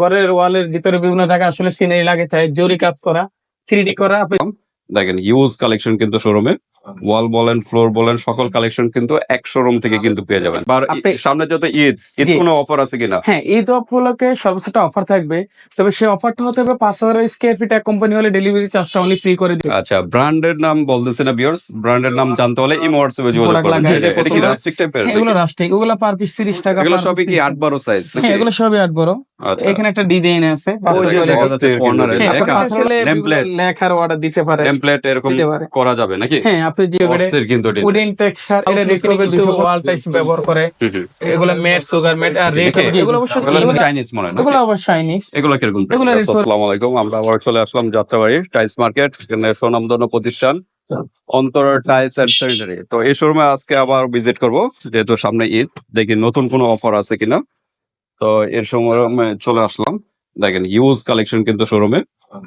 ঘরের ওয়ালের ভিতরে বিভিন্ন জায়গায় আসলে সিনারি লাগে, তাই জরি কাজ করা থ্রি করা দেখেন ইউজ কালেকশন কিন্তু শোরুমে ওয়াল বলেন ফ্লোর বলেন সকল কালেকশন কিন্তু এক শোরুম থেকে কিন্তু পেয়ে যাবেন। আর সামনে যত ঈদ ঈদ কোনো অফার আছে কিনা? হ্যাঁ ঈদ উপলক্ষে সর্বোচ্চ অফার থাকবে। তবে সেই অফারটা হতে হবে পাঁচ হাজার স্কোয়ার ফিট এক কোম্পানি হলে ডেলিভারি চার্জটা অনলি ফ্রি করে দিবে। আচ্ছা ব্র্যান্ডের নাম বলতেছে না বিয়ার্স ব্র্যান্ডের নাম জানতে হলে ইমো হোয়াটসঅ্যাপে যোগাযোগ করবেন। এটা কি রাস্টিক টাইপের হ্যাঁ, এগুলো রাস্টিক ওগুলো পার পিস তিরিশ টাকা এগুলো সবই কি 30 আট বারো সাইজ নাকি? হ্যাঁ এগুলো সবই আট বড়। আচ্ছা। এখানে একটা ডিজাইন আছে। ওই পাথর যে করে দেখা লেখা- যাচ্ছে corner এ হ্যাঁ, লেখা। অর্ডার দিতে পারে। টেমপ্লেট এরকম করা যাবে নাকি? হ্যাঁ আপনি যে। উডেন টেক্সচার এটা রেট করবে কিছু ওয়াল টাইস ব্যবহার করে। এগুলো ম্যাট সুগার ম্যাট আর রেট? এগুলো অবশ্য চাইনিজ মনে হয় এগুলো অবশ্য চাইনিজ এগুলো কীরকম এগুলো আসসালামু আলাইকুম। আমরা আবার চলে আসলাম যাত্রাবাড়ি টাইলস মার্কেট এখানে সুনামধন্য প্রতিষ্ঠান অন্তর টাইলস এন্ড স্যানিটারি তো এই শোরুমে আজকে আবার ভিজিট করব যেহেতু সামনে ঈদ দেখি নতুন কোনো অফার আছে কিনা। তো এর সময় চলে আসলাম। দেখেন ইউজ কালেকশন কিন্তু শোরুমে।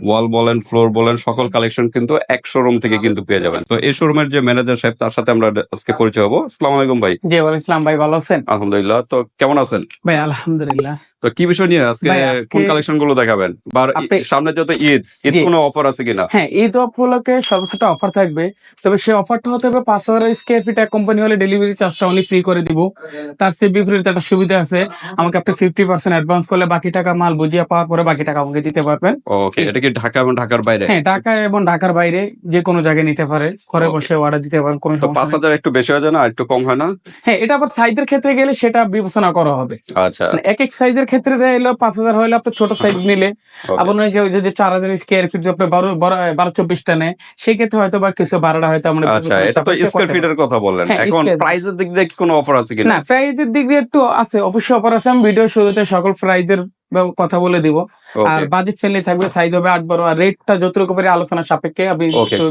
ওয়াল বলেন ফ্লোর বলেন সকল কালেকশন কিন্তু এক শোরুম থেকে কিন্তু পেয়ে যাবেন। তো এই শোরুমের যে ম্যানেজার সাহেব তার সাথে আমরা আজকে পরিচয় হব। আসসালামু আলাইকুম ভাই। জি ওয়ালাইকুম ইসলাম ভাই ভালো আছেন? আলহামদুলিল্লাহ। তো কেমন আছেন? ভাই আলহামদুলিল্লাহ। তো কি বিষয় নিয়ে আজকে কোন কালেকশনগুলো দেখাবেন? সামনে যত ঈদ ঈদ। কোনো অফার আছে কিনা? হ্যাঁ ঈদ উপলক্ষে সর্বোচ্চ অফার থাকবে। তবে সেই অফারটা হতে হবে পাঁচ হাজার স্কোয়ার ফিট এক কোম্পানি হলে ডেলিভারি চার্জটা অনলি ফ্রি করে দিব। তার সে বিপরীতে একটা সুবিধা আছে। আমাকে আপনি ফিফটি পার্সেন্ট অ্যাডভান্স করলে বাকি টাকা মাল বুঝিয়ে পাওয়ার পরে বাকি টাকা আমাকে দিতে পারবেন। ওকে এটা কি ঢাকা এবং ঢাকার বাইরে? হ্যাঁ ঢাকা এবং ঢাকার বাইরে যে কোনো জায়গায় নিতে পারে। ঘরে বসে অর্ডার দিতে পারেন কোনো তো পাঁচ। হাজার একটু বেশি হয়ে না? একটু কম হয় না? হ্যাঁ এটা আবার সাইজের ক্ষেত্রে গেলে সেটা বিবেচনা করা হবে। আচ্ছা। মানে এক এক সাইজের ক্ষেত্রে দেখা এলো পাঁচ হাজার হলে আপনি ছোট সাইজ নিলে. যে যে চার হাজার স্কোয়ার ফিট আপনি বারো বারো চব্বিশটা নেয় সেই ক্ষেত্রে হয়তো বা কিছু বারোটা হয়তো আমরা আচ্ছা এটা তো স্কোয়ার ফিটের কথা বললেন। হ্যাঁ, এখন প্রাইসের দিক দিয়ে কি কোনো অফার আছে। কিনা? না প্রাইজের দিক দিয়ে একটু আছে অবশ্যই অফার আছে। আমি ভিডিও শুরুতে সকল প্রাইজের কথা বলে দিব। আর বাজেট ফ্রেন্ডলি থাকবে সাইজ হবে আট বারো। আর রেটটা যতটুকু পারে আলোচনা সাপেক্ষে আমি.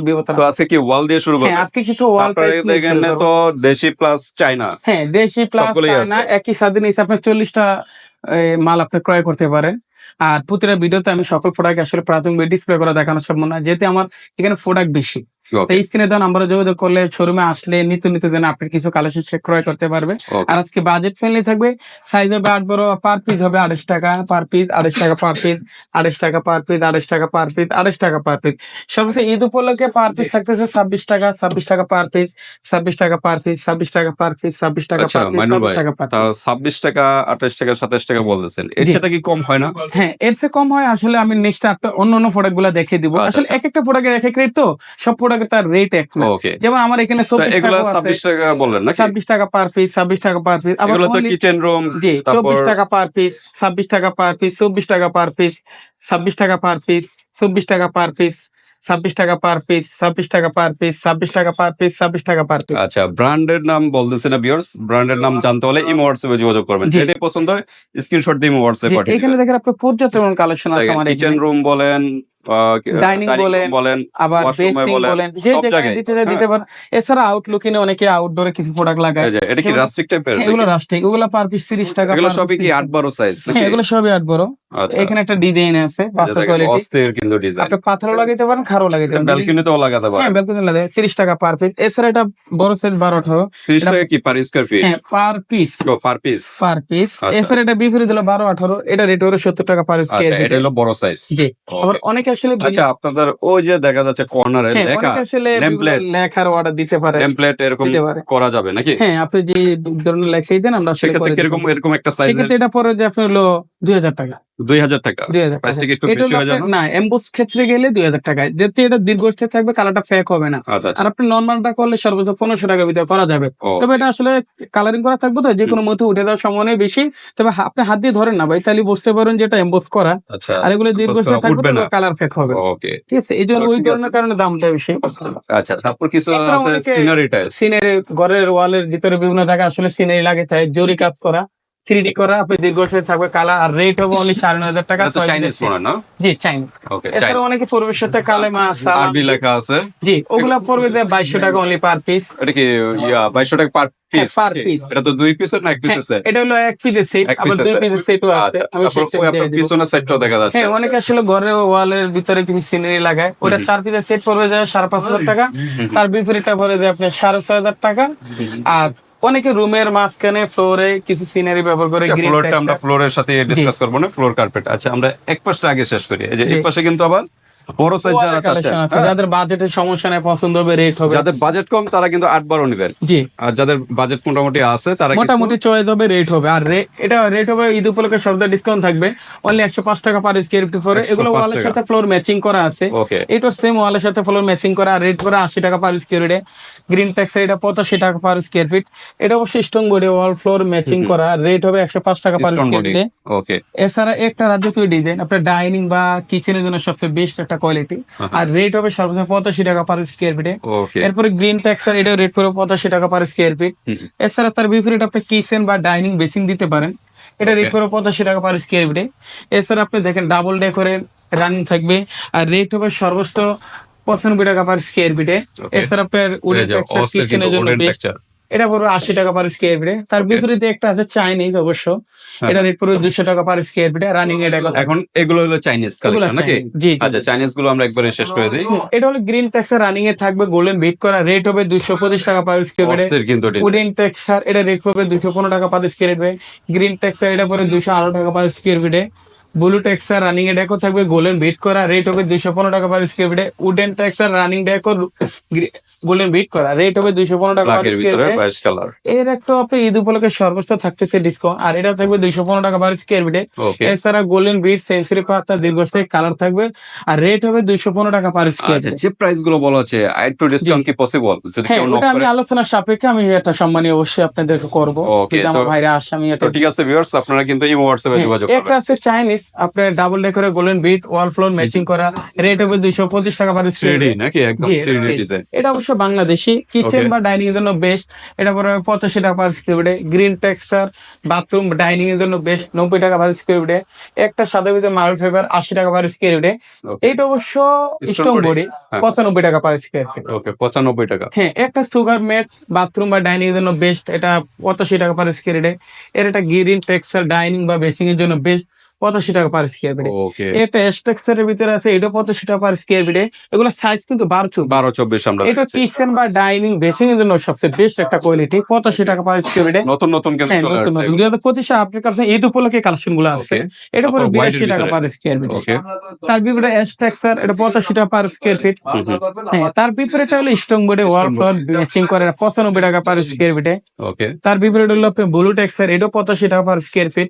বিবেচনা আজকে কি ওয়াল দিয়ে শুরু হ্যাঁ আজকে কিছু ওয়াল এখানে তো দেশি প্লাস চাইনা হ্যাঁ দেশি প্লাস চায়না একই সাথে নিচে আপনি চল্লিশটা মাল আপনি ক্রয় করতে পারেন। আর প্রতিটা ভিডিওতে আমি সকল প্রোডাক্ট আসলে প্রাথমিক ডিসপ্লে করা দেখানো সম্ভব না। যেহেতু আমার এখানে প্রোডাক্ট বেশি। তাই স্ক্রিনে দেওয়া নাম্বারে যোগাযোগ করলে শোরুমে আসলে নিত্য নিত্য দিন আপনি কিছু কালেকশন সে ক্রয় করতে পারবে। আর আজকে বাজেট ফ্রেন্ডলি থাকবে। সাইজ হবে আট বড় পার পিস হবে আড়াইশ টাকা পার পিস আড়াইশ টাকা পার পিস আড়াইশ টাকা পার পিস আড়াইশ টাকা পার পিস আড়াইশ টাকা পার পিস সর্বোচ্চ ঈদ উপলক্ষে পার পিস থাকতেছে ছাব্বিশ টাকা ছাব্বিশ টাকা পার পিস ছাব্বিশ টাকা পার পিস ছাব্বিশ টাকা পার পিস ছাব্বিশ টাকা আচ্ছা পার পিস ছাব্বিশ টাকা পার তা ছাব্বিশ টাকা আঠাশ টাকা সাতাশ টাকা বলতেছেন। এর। সাথে কি কম হয় না? হ্যাঁ এর চেয়ে কম হয়। আসলে আমি নেক্সট একটা অন্য অন্য প্রোডাক্টগুলা দেখিয়ে দিব। আচ্ছা, আসলে আচ্ছা। এক একটা প্রোডাক্টের এক এক রেট তো। সব প্রোডাক্টের রেট এক না যেমন আমার এখানে চব্বিশ টাকা ছাব্বিশ টাকা বললেন নাকি ছাব্বিশ টাকা পার পিস ছাব্বিশ টাকা পার পিস আবার কিচেন রুম জি চব্বিশ টাকা পার পিস ছাব্বিশ টাকা পার পিস চব্বিশ টাকা পার পিস ছাব্বিশ টাকা পার পিস চব্বিশ টাকা পার পিস ছাব্বিশ টাকা পার পিস ছাব্বিশ টাকা পার পিস ছাব্বিশ টাকা পার পিস ছাব্বিশ টাকা পার পিস আচ্ছা ব্র্যান্ডের নাম বলতেছে না বিয়ার্স ব্র্যান্ডের নাম জানতে হলে ইমো হোয়াটসঅ্যাপে যোগাযোগ করবেন। যেটাই পছন্দ হয় স্ক্রিনশট দিয়ে ইমো হোয়াটসঅ্যাপ পাঠিয়ে এখানে দেখেন আপনার পর্যাপ্ত কালেকশন আছে আমার কিচেন রুম বলেন Dining বলেন, বলেন আবার বেসিং বলেন, যে জায়গায়, দিতে চায় দিতে পারেন। এছাড়া অনেকে আউটডোরে কিছু প্রোডাক্ট লাগায়। এটা কি রাস্টিক টাইপের হ্যাঁ, এগুলো রাস্টিক ওগুলো পার পিস তিরিশ টাকা এগুলো সবই কি 30 আট বারো সাইজ হ্যাঁ এগুলো সবই আট বড় আচ্ছা। এখানে একটা ডিজাইন আছে পাথর কোয়ালিটি অস্থির কিন্তু ডিজাইন আপনি পাথরও লাগাইতে পারেন খারও লাগাইতে পারেন। ব্যালকনিতেও লাগাতে হ্যাঁ পারেন ব্যালকনি লাগে তিরিশ টাকা পার পিস এছাড়া এটা বড় সাইজ বারো আঠারো 30 টাকা কি পার স্কয়ার ফিট হ্যাঁ per piece per piece per piece. এছাড়া এটা বিপরীত হলো বারো আঠারো। এটা রেট হলো সত্তর টাকা পার স্কোয়ার এটা হলো বড় সাইজ জি। আবার অনেকে আসলে আচ্ছা আপনাদের ওই যে দেখা যাচ্ছে কর্নারে হ্যাঁ লেখা আসলে লেখার অর্ডার দিতে পারে টেমপ্লেট এরকম করা যাবে নাকি? হ্যাঁ আপনি যে ধরনের লেখাই দেন আমরা আসলে দিতে এরকম একটা সাইজ সেক্ষেত্রে এটা পরে যে আপনি হলো দুই হাজার টাকা। দুই হাজার টাকা? দুই হাজার এটা না? এমবোস ক্ষেত্রে গেলে দুই হাজার যেহেতু এটা দীর্ঘস্থায়ী থাকবে কালারটা ফেক হবে না। আচ্ছা আচ্ছা। আর আপনি নর্মালটা করলে সর্বোচ্চ পনেরোশো টাকার ভিতরে করা যাবে। তবে এটা আসলে কালারিং করা থাকবে তো যে কোনো উঠে দেওয়ার সময় বেশি। তবে আপনি হাত দিয়ে ধরেন না ভাই তাহলে বুঝতে পারেন যেটা এম্বোস করা। আচ্ছা আর এগুলো দীর্ঘস্থায়ী থাকবে কালার ফেক হবে। ঠিক আছে এই জন্য ওই ধরনের কারণে দামটা বেশি। আচ্ছা তারপর কিছু সিনারি ঘরের ওয়ালের ভিতরে বিভিন্ন জায়গায় আসলে সিনারি লাগে তাই জরি কাজ করা। থ্রি ডি করা আপনি থাকবে আর রেট হবে অনলি সাড়ে নয় হাজার টাকা চাইনিজ না? জি চাইনিজ এছাড়া অনেকে সাথে সালাম। আরবি লেখা আছে। জি ওগুলা পড়বে বাইশশো টাকা অনলি পার পিস এটা কি ইয়া বাইশশো টাকা পার হ্যাঁ, পিস per piece। এটা তো দুই পিসের না এক পিস আছে এটা হলো এক পিসের সেট আবার দুই পিসের সেটও আছে। আচ্ছা আমি। পিছনের দেখা যাচ্ছে। হ্যাঁ অনেকে আসলে ঘরের ওয়ালের ভিতরে কিছু সিনারি লাগায়। ওটা চার পিসের সেট পড়বে যায় সাড়ে পাঁচ হাজার টাকা। তার বিপরীতটা পড়ে যায় আপনার সাড়ে ছয় হাজার টাকা। আর অনেকে রুমের মাঝখানে ফ্লোরে কিছু সিনারি ব্যবহার করে গ্রিন ফ্লোরটা আমরা ফ্লোরের সাথে ডিসকাস করব না? ফ্লোর কার্পেট আচ্ছা আমরা এক পাশটা আগে শেষ করি। এই যে। এই পাশে কিন্তু আবার বড় সাইজ যারা চাচ্ছে হ্যাঁ, যাদের বাজেটের সমস্যা নেই পছন্দ হবে রেট হবে। যাদের বাজেট কম তারা কিন্তু আট বারো নেবেন। জি। আর যাদের বাজেট মোটামুটি আছে তারা মোটামুটি চয়েস হবে রেট হবে। আর এটা রেট হবে ঈদ উপলক্ষে সবটা ডিসকাউন্ট থাকবে। অনলি একশো পাঁচ টাকা পার স্কোয়ার ফিট পরে এগুলো ওয়ালের সাথে ফ্লোর ম্যাচিং করা আছে। এটার সেম ওয়ালের সাথে ফ্লোর ম্যাচিং করা। রেট করে আশি টাকা পার স্কোয়ার ফিটে গ্রিন ট্যাক্স এটা পঁচাশি টাকা পার স্কোয়ার ফিট এটা অবশ্যই strong body wall floor matching করা। রেট হবে একশো পাঁচ টাকা পার স্কোয়ার ফিটে এছাড়া একটা রাজকীয় ডিজাইন আপনার ডাইনিং বা কিচেনের জন্য সবচেয়ে বেস্ট একটা কোয়ালিটি আর রেট হবে সর্বোচ্চ পঁচাশি টাকা পার স্কোয়ার ফিটে এরপরে গ্রিন ট্যাক্সার এটাও রেট করে পঁচাশি টাকা পার স্কোয়ার ফিট এছাড়া তার বিপরীত আপনি কিচেন বা ডাইনিং বেসিং দিতে পারেন। এটা রেট করে পঁচাশি টাকা পার স্কোয়ার ফিটে এছাড়া আপনি দেখেন ডাবল ডেকোরের রানিং থাকবে। আর রেট হবে সর্বোচ্চ পঁচানব্বই টাকা পার স্কোয়ার ফিটে এছাড়া আপনার উডেন ট্যাক্সার কিচেনের জন্য বেস্ট এটা পড়বে আশি টাকা পার স্কোয়ার ফিটে তার বিপরীতে একটা আছে চাইনিজ অবশ্য। এটা রেট পড়বে দুশো টাকা পার স্কোয়ার ফিটে রানিং এটা এখন এগুলো হলো চাইনিজ কালেকশন নাকি? জি আচ্ছা চাইনিজগুলো আমরা একবারে শেষ করে দিই। এটা হলো গ্রিন ট্যাক্সার রানিং এ থাকবে গোল্ডেন বিট করা রেট হবে দুশো পঁচিশ টাকা পার স্কোয়ার ফিটে। উডেন টেক্সার এটা রেট পড়বে দুশো পনেরো টাকা পার স্কোয়ার ফিটে গ্রিন টেক্সার এটা পড়বে দুশো আঠারো টাকা পার স্কোয়ার ফিটে ব্লু টেক্সার রানিং এ ডেকো থাকবে গোল্ডেন বিট করা রেট হবে দুশো পনেরো টাকা পার স্কোয়ার ফিটে wooden texture running deco golden bit করা রেট হবে দুশো পনেরো টাকা পার স্কোয়ার ফিটে বাইশ কালারের একটা আপনি ঈদ উপলক্ষে সর্বোচ্চ থাকতেছে ডিসকাউন্ট আর এটা থাকবে দুইশো পনেরো টাকা পার স্কোয়ার ফিটে এছাড়া গোল্ডেন বিট সেন্সুরি পাতা দীর্ঘস্থায়ী কালার থাকবে আর রেট হবে দুইশো পনেরো টাকা পার স্কোয়ার আচ্ছা যে প্রাইসগুলো বলা হচ্ছে আই টু ডিসকাউন্ট কি পসিবল যদি হ্যাঁ ওটা আমি আলোচনার সাপেক্ষে আমি এটা সম্মানী অবশ্যই আপনাদেরকে করব। যদি আমার ভাইরা আসে আমি এটা ঠিক আছে ভিউয়ার্স আপনারা কিন্তু ইমো হোয়াটসঅ্যাপে হ্যাঁ, যোগাযোগ একটা আছে চাইনিজ আপনার double ডেকোরে golden bit wall floor matching করা রেট হবে দুইশো পঁচিশ টাকা পার স্কোয়ার 3D নাকি? একদম এটা অবশ্য বাংলাদেশি কিচেন বা ডাইনিং এর জন্য বেস্ট এটা পরে পঁচাশি টাকা পার স্কোয়ার ফিটে গ্রিন টেক্সচার বাথরুম ডাইনিং এর জন্য বেশ নব্বই টাকা পার স্কোয়ার ফিটে একটা সাদা ভিতরে মার্বেল ফেভার আশি টাকা পার স্কোয়ার ফিটে এইটা অবশ্য Stone স্টোন বডি হ্যাঁ। পঁচানব্বই টাকা পার স্কোয়ার ফিট ওকে 95 টাকা। হ্যাঁ একটা সুগার মেট বাথরুম বা ডাইনিং এর জন্য বেস্ট এটা পঁচাশি টাকা পার স্কোয়ার ফিটে এর একটা গ্রিন টেক্সচার ডাইনিং বা বেসিং এর জন্য বেস্ট পঁচাশি টাকা পার স্কোয়ার ফিটে এটা স্ট্রাকচারের ভিতরে আছে এটা পঁচাশি টাকা পার স্কোয়ার ফিটে এগুলো সাইজ কিন্তু বারো 12 24 আমরা এটা কিচেন বা ডাইনিং বেসিং এর জন্য সবচেয়ে বেস্ট একটা কোয়ালিটি পঁচাশি টাকা পার স্কোয়ার ফিটে নতুন নতুন হ্যাঁ নতুন নতুন। দুই হাজার পঁচিশে আপনার কাছে ঈদ উপলক্ষে কালেকশনগুলো আছে। এটা পরে বিরাশি টাকা পার স্কোয়ার ফিট তার বিপরীতে স্ট্রাকচার এটা পঁচাশি টাকা পার স্কোয়ার ফিট হ্যাঁ তার বিপরীতে হলো স্ট্রং বোর্ডে ওয়াল ফ্লোর ম্যাচিং করে পঁচানব্বই টাকা পার স্কোয়ার ফিটে তার বিপরীতে হলো ব্লু টেক্সার এটাও পঁচাশি টাকা পার স্কোয়ার ফিট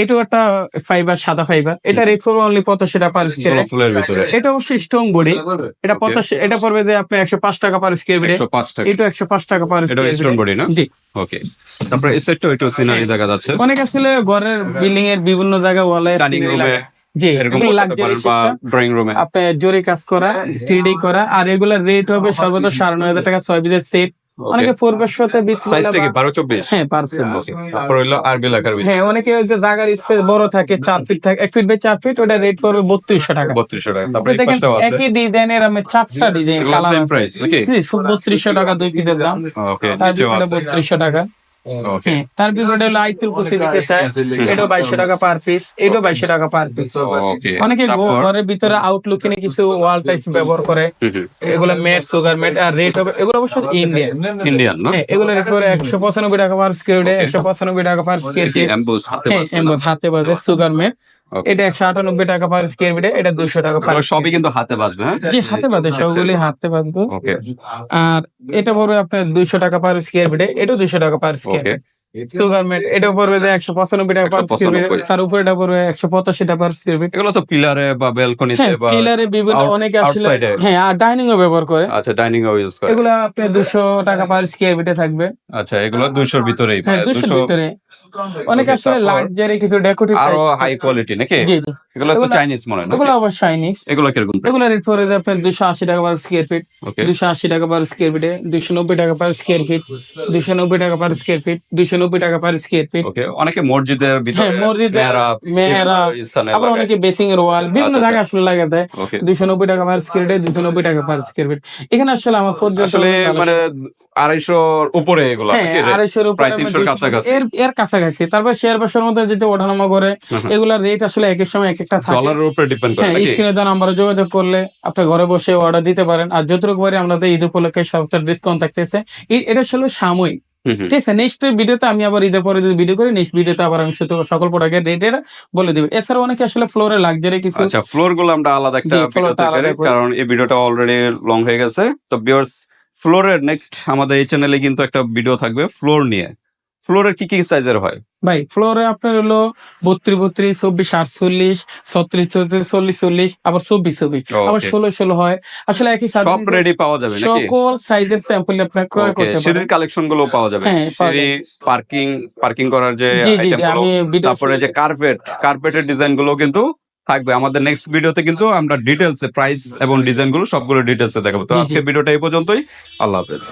এটাও একটা ফাইবার সাদা ফাইবার এটা রেট করব অনলি পঁচাশি টাকা পার স্কোয়ার ফুলের ভিতরে। এটা অবশ্যই স্ট্রং বডি এটা পঁচাশি এটা পড়বে যে আপনি একশো পাঁচ টাকা পার স্কোয়ার ফিটে এটা একশো পাঁচ টাকা পার স্কোয়ার বডি না? জি। ওকে তারপরে এই সেটটা একটু সিনারি দেখা যাচ্ছে। অনেক আসলে ঘরের বিল্ডিং এর বিভিন্ন জায়গায় ওয়ালে ডাইনিং রুমে জি এরকম এগুলো বসাতে লাক্সারি পারেন বা ড্রয়িং রুমে আপনি জরি কাজ করা থ্রি করা আর এগুলোর রেট হবে সর্বোচ্চ সাড়ে নয় হাজার টাকা ছয় বিদের সেট অনেকে পূর্বের সাথে সাইজটা কি? 12 24 হ্যাঁ পারছেন তারপর হলো আরবি লেখার হ্যাঁ অনেকে ওই যে জায়গার স্পেস বড় থাকে চার ফিট থাকে এক ফিট বাই চার ফিট ওটা রেট পড়বে বত্রিশশো টাকা। 3200 টাকা। তারপরে এই পাশটাও আছে। একই ডিজাইনের আমি চারটা ডিজাইন কালার প্রাইস? বত্রিশশো টাকা দুই পিসের দাম। ওকে তার বত্রিশশো টাকা। তার বিপরীতে হলো আইতুল কুসি দিতে চায়। এটাও বাইশশো টাকা পার পিস এটাও বাইশশো টাকা পার পিস অনেকে ঘরের ভিতরে আউটলুক কিনে কিছু ওয়াল টাইপ ব্যবহার করে। এগুলো মেট সুগার মেট আর রেট হবে। এগুলো অবশ্য ইন্ডিয়ান ইন্ডিয়ান না হ্যাঁ এগুলো করে একশো পঁচানব্বই টাকা পার স্কোয়ার ফিট একশো পঁচানব্বই টাকা পার স্কোয়ার ফিট হাতে হ্যাঁ। বাজে। Sugar mat. এটা একশো আটানব্বই টাকা পার স্কোয়ার ফিটে এটা দুশো টাকা পার সবই কিন্তু হাতে বাঁচবে হ্যাঁ? জি হাতে বাঁধবে সবগুলি হাতে বাঁধবে আর এটা পড়বে আপনার দুইশো টাকা পার স্কোয়ার ফিটে এটা দুইশো টাকা পার স্কোয়ার সুগার এটা পড়বে যে একশো পঁচানব্বই টাকা পার স্কোয়ার ফিট তার উপরে এটা পড়বে একশো পঁচাশি টাকা পার স্কোয়ার ফিট এগুলো তো পিলারে বা ব্যালকনিতে হ্যাঁ বা পিলারে বিভিন্ন অনেকে আসলে হ্যাঁ আর ডাইনিং ও ব্যবহার করে। আচ্ছা ডাইনিং ইউজ করে। এগুলো আপনার দুশো টাকা পার স্কোয়ার ফিটে থাকবে। আচ্ছা এগুলো 200 ভিতরেই হ্যাঁ দুশোর ভিতরে। অনেকে আসলে লাক্সারি কিছু ডেকোরেটিভ আরও হাই কোয়ালিটি নাকি? এগুলো তো চাইনিজ মনে হয় এগুলো আবার চাইনিজ এগুলো কীরকম? এগুলো রেট পড়ে যাবে আপনার দুশো আশি টাকা পার স্কোয়ার ফিট দুশো আশি টাকা পার স্কোয়ার ফিটে দুশো নব্বই টাকা পার স্কোয়ার ফিট দুশো নব্বই টাকা পার স্কোয়ার ফিট দুশো নব্বই টাকা পার স্কোয়ার ফিট অনেকে মসজিদের ভিতরে হ্যাঁ, মসজিদে মেহরাব, আবার অনেকে বেসিং এর ওয়াল বিভিন্ন আচ্ছা, জায়গায় আসলে লাগা দেয় দুশো নব্বই টাকা পার স্কোয়ার ফিট দুশো নব্বই টাকা পার স্কোয়ার ফিট এখানে আসলে আমার পর্যন্ত মানে আড়াইশোর উপরে এগুলো হ্যাঁ আড়াইশোর উপরে প্রায় আমার 300 র 200 কাছাকাছি। এর এর কাছাকাছি। তারপর শেয়ার বাসার মধ্যে যেটা ওঠানামা করে। এগুলার রেট আসলে এক এক সময় এক একটা থাকে। ডলারের উপরে ডিপেন্ড করে হ্যাঁ নাকি? স্ক্রিনে দেওয়া নাম্বারে যোগাযোগ করলে আপনি ঘরে বসে অর্ডার দিতে পারেন। আর যতটুকু পারি আমাদের ঈদ উপলক্ষে সপ্তাহ ডিসকাউন্ট থাকতেছে। এটা আসলে সাময়িক। ঠিক আছে নেক্সট ভিডিওতে আমি আবার ঈদের পরে যদি ভিডিও করি নেক্সট ভিডিওতে আবার আমি সেটা সকল প্রোডাক্টের রেটের বলে দেব। এছাড়া অনেকে আসলে ফ্লোরে লাগজারি কিছু আচ্ছা ফ্লোরগুলো আমরা আলাদা একটা। কারণ এই ভিডিওটা অলরেডি লং হয়ে গেছে। তো ভিউয়ার্স ফ্লোরের নেক্সট আমাদের এই চ্যানেলে কিন্তু একটা ভিডিও থাকবে ফ্লোর নিয়ে। ফ্লোরের কি কি সাইজের হয়? ভাই ফ্লোরে আপনার হলো বত্রিশ বত্রিশ চব্বিশ আটচল্লিশ ছত্রিশ চৌত্রিশ চল্লিশ চল্লিশ আবার চব্বিশ চব্বিশ আবার ষোলো ষোলো হয়। আসলে একই সব রেডি পাওয়া যাবে সকল সাইজের স্যাম্পল আপনার ক্রয় করতে পারেন। কালেকশনগুলো পাওয়া যাবে। হ্যাঁ, পার্কিং পার্কিং করার যে তারপরে যে কার্পেট কার্পেটের ডিজাইনগুলো কিন্তু থাকবে। আমাদের নেক্সট ভিডিওতে কিন্তু আমরা ডিটেলসে প্রাইস এবং ডিজাইনগুলো সবগুলো ডিটেলসে দেখাবো। তো। আজকে ভিডিওটা এই পর্যন্তই। আল্লাহ হাফেজ।